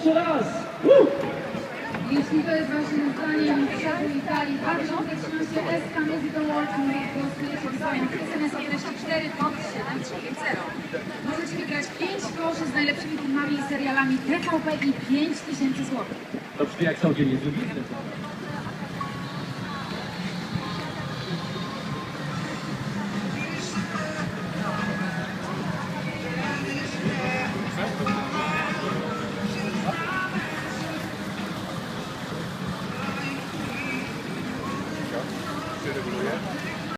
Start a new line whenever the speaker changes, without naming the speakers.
Jeszcze raz!
Jeśli to jest Waszym zdaniem przodu Italii 2013 SK Music Awards, głosujecie wysłając SMS o treści 4 pod 7350. Możecie wygrać 5 groszy z najlepszymi filmami i serialami TVP i 5000 zł.
To brzmi jak całkiem niezły
şöyle buraya.